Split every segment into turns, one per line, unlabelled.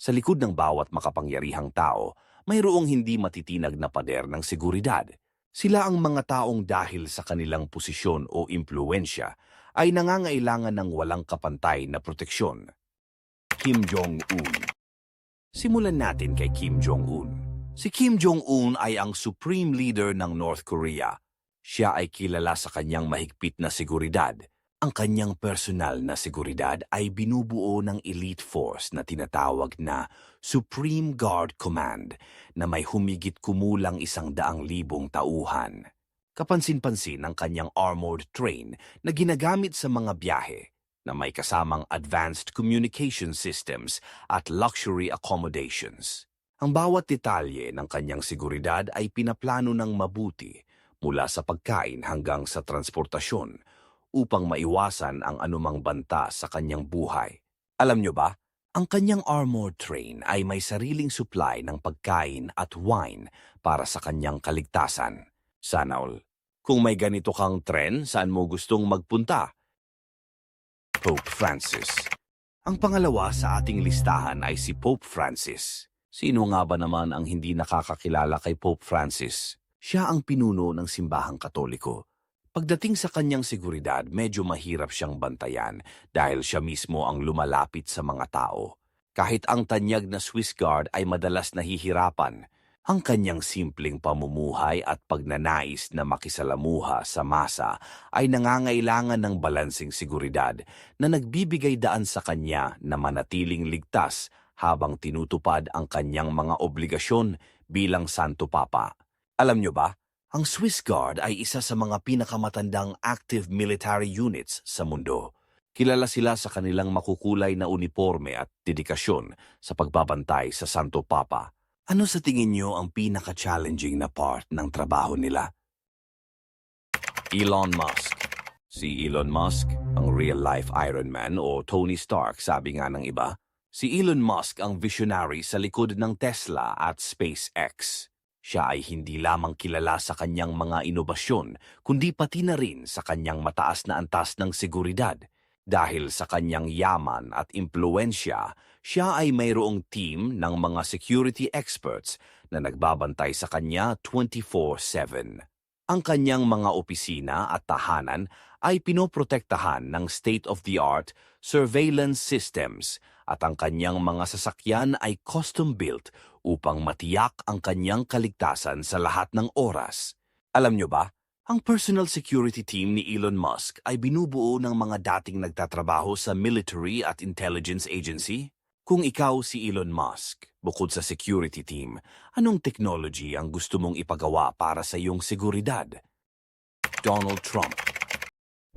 Sa likod ng bawat makapangyarihang tao, mayroong hindi matitinag na pader ng seguridad. Sila ang mga taong dahil sa kanilang posisyon o impluensya ay nangangailangan ng walang kapantay na proteksyon. Kim Jong-un Simulan natin kay Kim Jong-un. Si Kim Jong-un ay ang supreme leader ng North Korea. Siya ay kilala sa kanyang mahigpit na seguridad. Ang kanyang personal na seguridad ay binubuo ng elite force na tinatawag na Supreme Guard Command na may humigit kumulang isang daang libong tauhan. Kapansin-pansin ang kanyang armored train na ginagamit sa mga biyahe na may kasamang advanced communication systems at luxury accommodations. Ang bawat detalye ng kanyang seguridad ay pinaplano ng mabuti mula sa pagkain hanggang sa transportasyon upang maiwasan ang anumang banta sa kanyang buhay. Alam nyo ba, ang kanyang armored train ay may sariling supply ng pagkain at wine para sa kanyang kaligtasan. Sana. Kung may ganito kang tren, saan mo gustong magpunta? Pope Francis Ang pangalawa sa ating listahan ay si Pope Francis. Sino nga ba naman ang hindi nakakakilala kay Pope Francis? Siya ang pinuno ng simbahang katoliko. Pagdating sa kanyang seguridad, medyo mahirap siyang bantayan dahil siya mismo ang lumalapit sa mga tao. Kahit ang tanyag na Swiss Guard ay madalas nahihirapan, ang kanyang simpleng pamumuhay at pagnanais na makisalamuha sa masa ay nangangailangan ng balansing seguridad na nagbibigay daan sa kanya na manatiling ligtas habang tinutupad ang kanyang mga obligasyon bilang Santo Papa. Alam nyo ba, ang Swiss Guard ay isa sa mga pinakamatandang active military units sa mundo. Kilala sila sa kanilang makukulay na uniforme at dedikasyon sa pagbabantay sa Santo Papa. Ano sa tingin nyo ang pinaka-challenging na part ng trabaho nila? Elon Musk Si Elon Musk, ang real-life Iron Man o Tony Stark sabi nga ng iba, si Elon Musk ang visionary sa likod ng Tesla at SpaceX. Siya ay hindi lamang kilala sa kanyang mga inobasyon, kundi pati na rin sa kanyang mataas na antas ng seguridad. Dahil sa kanyang yaman at impluensya, siya ay mayroong team ng mga security experts na nagbabantay sa kanya 24-7. Ang kanyang mga opisina at tahanan ay pinoprotektahan ng state-of-the-art surveillance systems at ang kanyang mga sasakyan ay custom-built upang matiyak ang kanyang kaligtasan sa lahat ng oras. Alam nyo ba, ang personal security team ni Elon Musk ay binubuo ng mga dating nagtatrabaho sa military at intelligence agency. Kung ikaw si Elon Musk, bukod sa security team, anong technology ang gusto mong ipagawa para sa iyong seguridad? Donald Trump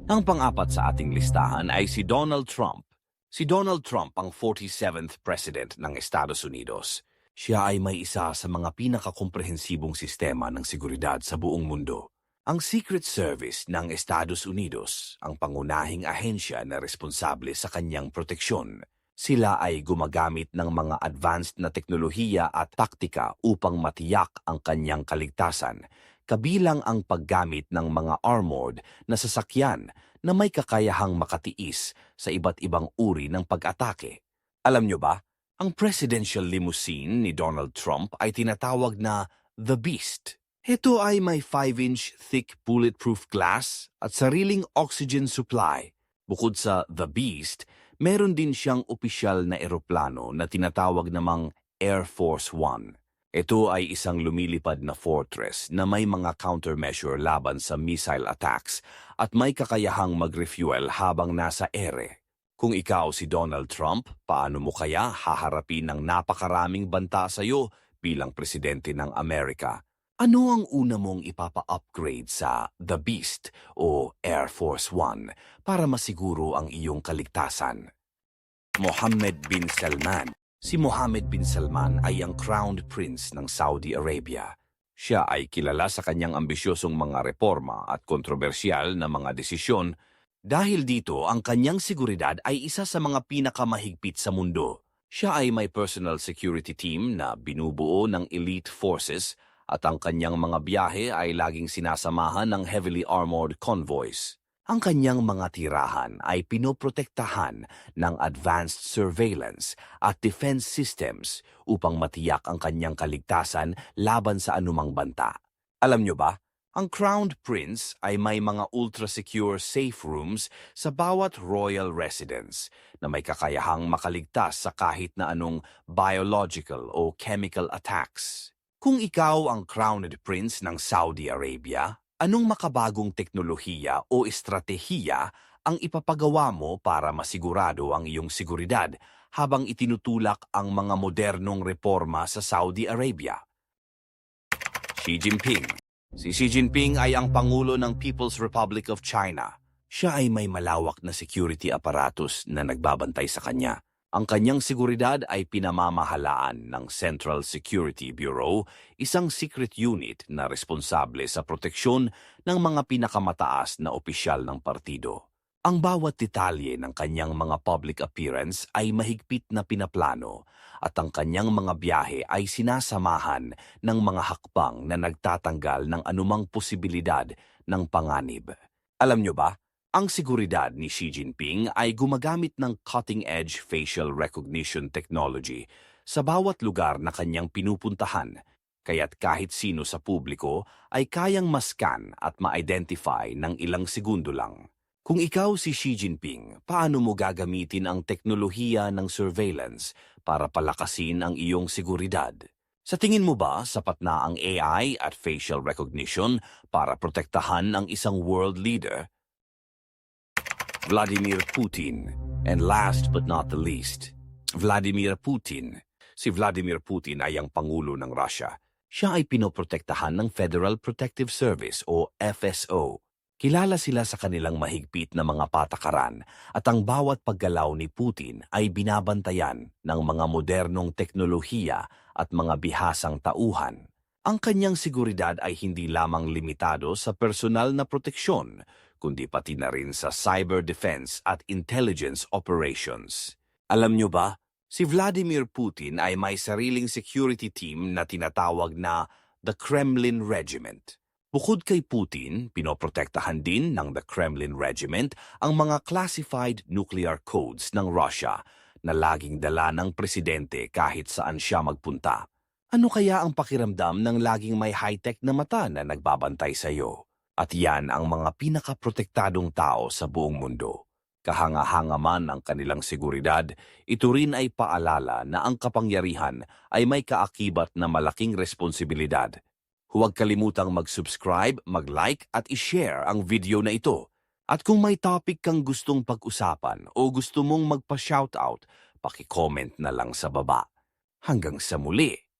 Ang pang-apat sa ating listahan ay si Donald Trump. Si Donald Trump ang 47th President ng Estados Unidos. Siya ay may isa sa mga pinakakomprehensibong sistema ng seguridad sa buong mundo. Ang Secret Service ng Estados Unidos ang pangunahing ahensya na responsable sa kanyang proteksyon. Sila ay gumagamit ng mga advanced na teknolohiya at taktika upang matiyak ang kanyang kaligtasan, kabilang ang paggamit ng mga armored na sasakyan na may kakayahang makatiis sa iba't ibang uri ng pag-atake. Alam nyo ba, ang presidential limousine ni Donald Trump ay tinatawag na The Beast. Ito ay may 5-inch thick bulletproof glass at sariling oxygen supply. Bukod sa The Beast, meron din siyang opisyal na eroplano na tinatawag namang Air Force One. Ito ay isang lumilipad na fortress na may mga countermeasure laban sa missile attacks at may kakayahang mag-refuel habang nasa ere. Kung ikaw si Donald Trump, paano mo kaya haharapin ng napakaraming banta sa iyo bilang presidente ng Amerika? Ano ang una mong ipapa-upgrade sa The Beast o Air Force One para masiguro ang iyong kaligtasan? Mohammed bin Salman Si Mohammed bin Salman ay ang crowned prince ng Saudi Arabia. Siya ay kilala sa kanyang ambisyosong mga reforma at kontrobersyal na mga desisyon dahil dito ang kanyang seguridad ay isa sa mga pinakamahigpit sa mundo. Siya ay may personal security team na binubuo ng elite forces at ang kanyang mga biyahe ay laging sinasamahan ng heavily armored convoys. Ang kanyang mga tirahan ay pinoprotektahan ng advanced surveillance at defense systems upang matiyak ang kanyang kaligtasan laban sa anumang banta. Alam nyo ba, ang Crowned Prince ay may mga ultra-secure safe rooms sa bawat royal residence na may kakayahang makaligtas sa kahit na anong biological o chemical attacks. Kung ikaw ang Crowned Prince ng Saudi Arabia, anong makabagong teknolohiya o estratehiya ang ipapagawa mo para masigurado ang iyong seguridad habang itinutulak ang mga modernong reforma sa Saudi Arabia? Xi Jinping Si Xi Jinping ay ang Pangulo ng People's Republic of China. Siya ay may malawak na security apparatus na nagbabantay sa kanya. Ang kanyang seguridad ay pinamamahalaan ng Central Security Bureau, isang secret unit na responsable sa proteksyon ng mga pinakamataas na opisyal ng partido. Ang bawat detalye ng kanyang mga public appearance ay mahigpit na pinaplano at ang kanyang mga biyahe ay sinasamahan ng mga hakbang na nagtatanggal ng anumang posibilidad ng panganib. Alam nyo ba, ang seguridad ni Xi Jinping ay gumagamit ng cutting-edge facial recognition technology sa bawat lugar na kanyang pinupuntahan, kaya't kahit sino sa publiko ay kayang maskan at ma-identify ng ilang segundo lang. Kung ikaw si Xi Jinping, paano mo gagamitin ang teknolohiya ng surveillance para palakasin ang iyong seguridad? Sa tingin mo ba sapat na ang AI at facial recognition para protektahan ang isang world leader? Vladimir Putin. And last but not the least, Vladimir Putin. Si Vladimir Putin ay ang Pangulo ng Russia. Siya ay pinoprotektahan ng Federal Protective Service o FSO. Kilala sila sa kanilang mahigpit na mga patakaran at ang bawat paggalaw ni Putin ay binabantayan ng mga modernong teknolohiya at mga bihasang tauhan. Ang kanyang seguridad ay hindi lamang limitado sa personal na proteksyon, kundi pati na rin sa cyber defense at intelligence operations. Alam nyo ba, si Vladimir Putin ay may sariling security team na tinatawag na the Kremlin Regiment. Bukod kay Putin, pinoprotektahan din ng the Kremlin Regiment ang mga classified nuclear codes ng Russia na laging dala ng presidente kahit saan siya magpunta. Ano kaya ang pakiramdam ng laging may high-tech na mata na nagbabantay sa iyo? At yan ang mga pinakaprotektadong tao sa buong mundo. Kahanga-hanga man ang kanilang seguridad, ito rin ay paalala na ang kapangyarihan ay may kaakibat na malaking responsibilidad. Huwag kalimutang mag-subscribe, mag-like at i-share ang video na ito. At kung may topic kang gustong pag-usapan o gusto mong magpa-shoutout, paki-comment na lang sa baba. Hanggang sa muli!